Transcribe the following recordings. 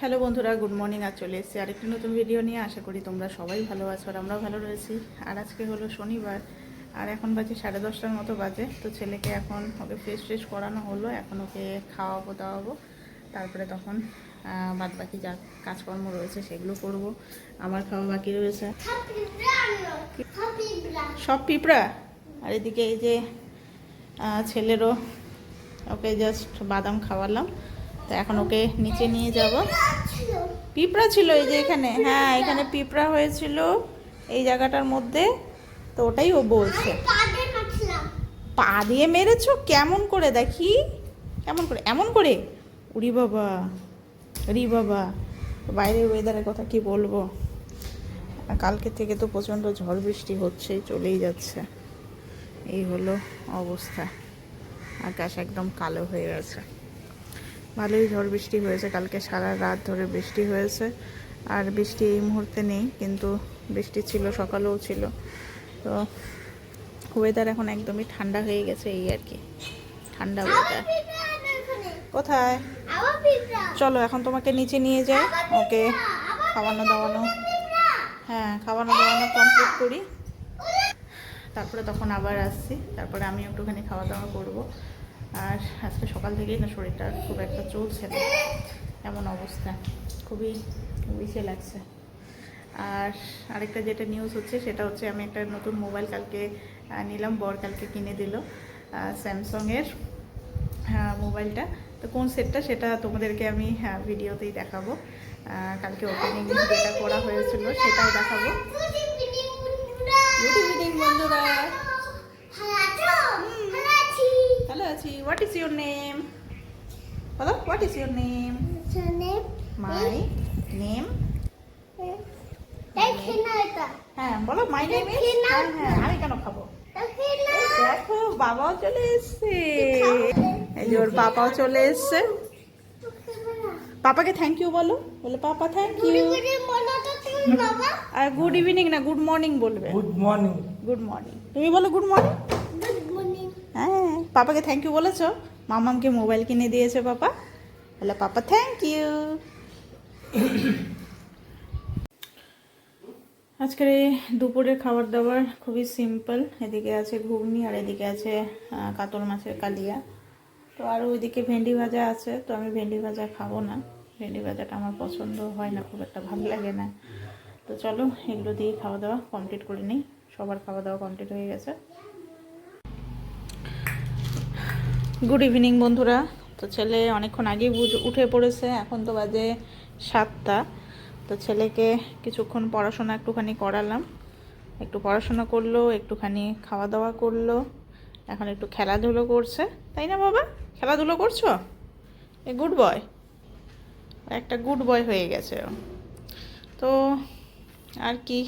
Hello বন্ধুরা, good morning আর চলে এসেছি আরেকটি নতুন ভিডিও নিয়ে। আশা করি তোমরা সবাই ভালো আছো আর আমরা ভালো রয়েছি। আর আজকে হলো শনিবার, আর এখন বাজে সাড়ে দশটার মতো বাজে। তো ছেলেকে এখন ওকে ফ্রেশ ফ্রেশ করানো হলো, এখন ওকে খাওয়াবো, দাওয়াবো। তারপরে তখন বাদ বাকি যা কাজকর্ম রয়েছে সেগুলো করব। আমার খাওয়া বাকি রয়েছে। সব পিঁপড়া? আর এদিকে এই যে ছেলেরও, ওকে জাস্ট বাদাম খাওয়ালাম। তো এখন ওকে নিচে নিয়ে যাব। পিঁপড়া ছিল এই যে এখানে। হ্যাঁ এখানে পিঁপড়া হয়েছিল এই জায়গাটার মধ্যে। তো ওটাই ও বলছে। পা দিয়ে মেরেছো? কেমন করে দেখি। কেমন করে? এমন করে? উরি বাবা রি বাবা। বাইরের ওয়েদারের কথা কি বলব? কালকে থেকে তো প্রচণ্ড ঝড় বৃষ্টি হচ্ছে, চলেই যাচ্ছে। এই হলো অবস্থা। আকাশ একদম কালো হয়ে গেছে ভালোই ঝড় বৃষ্টি হয়েছে। কালকে সারা রাত ধরে বৃষ্টি হয়েছে। আর বৃষ্টি এই মুহূর্তে নেই, কিন্তু বৃষ্টি ছিল, সকালেও ছিল। তো ওয়েদার এখন একদমই ঠান্ডা হয়ে গেছে এই আর কি। ঠান্ডা ওয়েদার কোথায়? চলো, এখন তোমাকে নিচে নিয়ে যাই। ওকে, খাওয়ানো দাওয়ানো। হ্যাঁ খাওয়ানো দাওয়ানো কমপ্লিট করি। তারপরে তখন আবার আসছি। তারপরে আমি একটুখানি খাওয়া দাওয়া করব। আর আজকে সকাল থেকেই না শরীরটা খুব একটা চলছে না। এমন অবস্থা। খুবই ইসে লাগছে। আর আরেকটা যেটা নিউজ হচ্ছে, সেটা হচ্ছে আমি একটা নতুন মোবাইল কালকে নিলাম। বর কালকে কিনে দিল স্যামসংয়ের মোবাইলটা তো কোন সেটটা সেটা তোমাদেরকে আমি হ্যাঁ ভিডিওতেই দেখাবো। কালকে ওপেনিং যেটা করা হয়েছিল সেটাও দেখাবো। গুড ইভিনিং বন্ধুরা ভালো আছি হোয়াট ইজ ইউর নেম বলো what is your name my name হ্যাঁ বলো মাই নেম হ্যাঁ হ্যাঁ আমি কেন খাব? দেখো বাবাও চলে এসছে। এই যে ওর পাপাও চলে এসছে। পাপাকে থ্যাংক ইউ বলো। বলে পাপা থ্যাংক ইউ আর গুড ইভিনিং না গুড মর্নিং বলবে। গুড মর্নিং গুড মর্নিং তুমি বলো গুড মর্নিং পাপাকে থ্যাংক ইউ বলেছ? মামামকে মোবাইল কিনে দিয়েছে পাপা। বলে, পাপা থ্যাংক ইউ আজকের এই দুপুরের খাবার দাবার খুবই সিম্পল এদিকে আছে ঘুগনি আর এদিকে আছে কাতল মাছের কালিয়া। তো আর ওইদিকে ভেন্ডি ভাজা আছে, তো আমি ভেন্ডি ভাজা খাব না। ভেন্ডি ভাজাটা আমার পছন্দ হয় না, খুব একটা ভালো লাগে না। তো চলো, এগুলো দিয়ে খাওয়া দাওয়া কমপ্লিট করে নিই। সবার খাওয়া দাওয়া কমপ্লিট হয়ে গেছে। গুড ইভিনিং বন্ধুরা। তো ছেলে অনেকক্ষণ আগেই উঠে পড়েছে। এখন তো বাজে সাতটা। তো ছেলেকে কিছুক্ষণ পড়াশোনা একটুখানি করালাম। একটু পড়াশোনা করল, একটুখানি খাওয়া দাওয়া করল। এখন একটু খেলাধুলো করছে। তাই না বাবা? খেলাধুলো করছ? এ গুড বয় একটা গুড বয় হয়ে গেছে। তো আর কি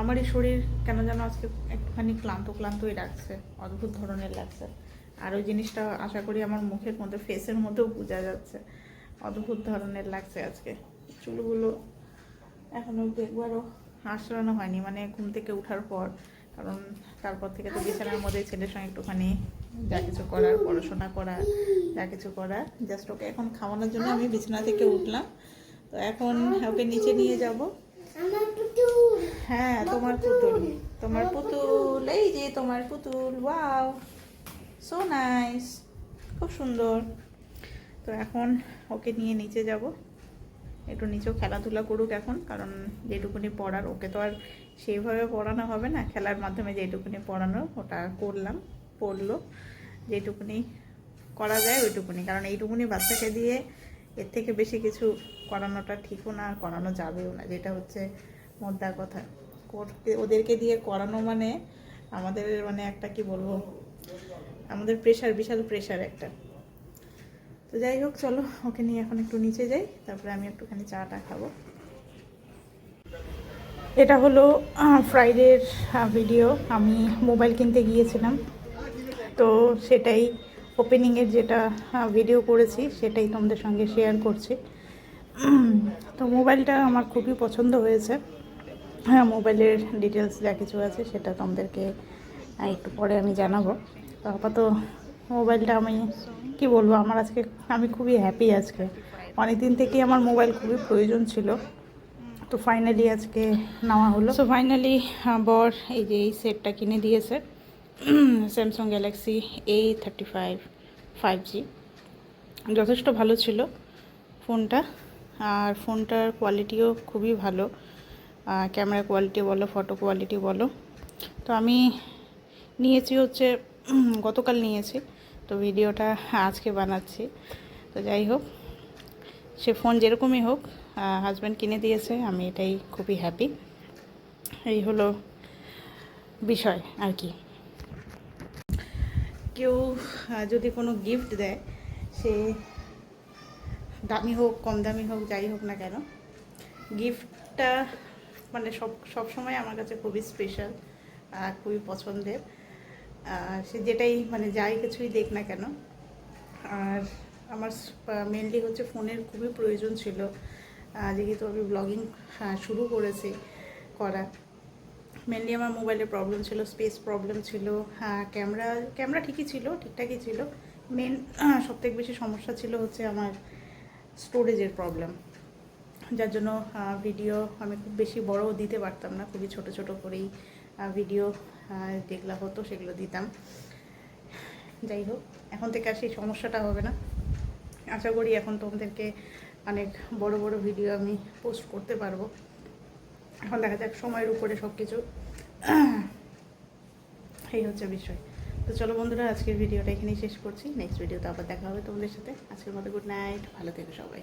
আমার এই শরীর কেন যেন আজকে একটুখানি ক্লান্ত, ক্লান্তই লাগছে, অদ্ভুত ধরনের লাগছে। আর ওই জিনিসটা আশা করি আমার মুখের মধ্যে ফেসের মধ্যেও বোঝা যাচ্ছে। অদ্ভুত ধরনের লাগছে আজকে। চুলগুলো এখন অব্দি একবারও আশ্রানো হয়নি মানে ঘুম থেকে ওঠার পর। কারণ তারপর থেকে তো বিছানার মধ্যে ছেলের সঙ্গে একটুখানি যা কিছু করার, পড়াশোনা করা, যা কিছু করা জাস্ট ওকে এখন খাওয়ানোর জন্য আমি বিছানা থেকে উঠলাম। তো এখন ওকে নিচে নিয়ে যাব। হ্যাঁ তোমার পুতুল। তোমার পুতুল। এই যে তোমার পুতুল ওয়াও সো নাইস খুব সুন্দর। তো এখন ওকে নিয়ে নিচে যাব। একটু নিচেও খেলাধুলা করুক এখন কারণ যেটুকুনি পড়ার ওকে তো আর সেইভাবে পড়ানো হবে না। খেলার মাধ্যমে যেটুকুনি পড়ানো ওটা করলাম পড়ল। যেটুকুনি করা যায় ওইটুকুনি। কারণ এইটুকুনি বাচ্চাকে দিয়ে এর থেকে বেশি কিছু করানোটা ঠিকও না আর করানো যাবেও না যেটা হচ্ছে মোদ্দার কথা। ওদেরকে দিয়ে করানো মানে আমাদের মানে একটা কি বলব? আমাদের প্রেশার বিশাল প্রেশার একটা। তো যাই হোক, চলো, ওকে নিয়ে এখন একটু নিচে যাই, তারপরে আমি একটুখানি চাটা খাব। এটা হলো ফ্রাইডের ভিডিও আমি মোবাইল কিনতে গিয়েছিলাম। তো সেটাই ওপেনিংয়ের যেটা ভিডিও করেছি, সেটাই তোমাদের সঙ্গে শেয়ার করছি। তো মোবাইলটা আমার খুবই পছন্দ হয়েছে। হ্যাঁ মোবাইলের ডিটেলস যা কিছু আছে সেটা তোমাদেরকে একটু পরে আমি জানাব। তো আপাতত মোবাইলটা আমি, কি বলব, আমার আজকে, আমি খুবই হ্যাপি আজকে। অনেক দিন থেকেই আমার মোবাইল খুবই প্রয়োজন ছিল। তো ফাইনালি আজকে নেওয়া হলো। তো ফাইনালি বর এই যে এই সেটটা কিনে দিয়েছে। Samsung Galaxy A thirty five five G যথেষ্ট ভালো ছিল ফোনটা। আর ফোনটার কোয়ালিটিও খুবই ভালো। ক্যামেরা কোয়ালিটি বলো ফটো কোয়ালিটি বলো। তো আমি নিয়েছি হচ্ছে গতকাল নিয়েছি। তো ভিডিওটা আজকে বানাচ্ছি। তো যাই হোক, সে ফোন যেরকমই হোক হাজব্যান্ড কিনে দিয়েছে, আমি এটাই খুবই হ্যাপি এই হলো বিষয় আর কি। কেউ যদি কোনো গিফট দেয়, সে দামি হোক, কম দামি হোক, যাই হোক না কেন গিফটটা মানে সব সব সময় আমার কাছে খুবই স্পেশাল খুবই পছন্দের। সে যেটাই মানে যাই কিছুই দেখ না কেন, আর আমার মেনলি হচ্ছে ফোনের খুবই প্রয়োজন ছিল। যেহেতু আমি ব্লগিং শুরু করেছি করা। মেনলি আমার মোবাইলের প্রবলেম ছিল স্পেস প্রবলেম ছিল হ্যাঁ ক্যামেরা ক্যামেরা ঠিকই ছিল, ঠিকঠাকই ছিল। মেন সবথেকে বেশি সমস্যা ছিল হচ্ছে আমার স্টোরেজের প্রবলেম যার জন্য ভিডিও আমি খুব বেশি বড় দিতে পারতাম না, খুবই ছোট ছোট করেই ভিডিও যেগুলো হতো সেগুলো দিতাম। যাই হোক, এখন থেকে আর সেই সমস্যাটা হবে না। আশা করি এখন তোমাদেরকে অনেক বড় বড় ভিডিও আমি পোস্ট করতে পারব। এখন দেখা যাক সময়ের উপরে সব কিছু এই হচ্ছে বিষয়। তো চলো বন্ধুরা, আজকের ভিডিওটা এখানেই শেষ করছি। নেক্সট ভিডিওতে আবার দেখা হবে তোমাদের সাথে। আজকের মতো গুড নাইট ভালো থেকো সবাই।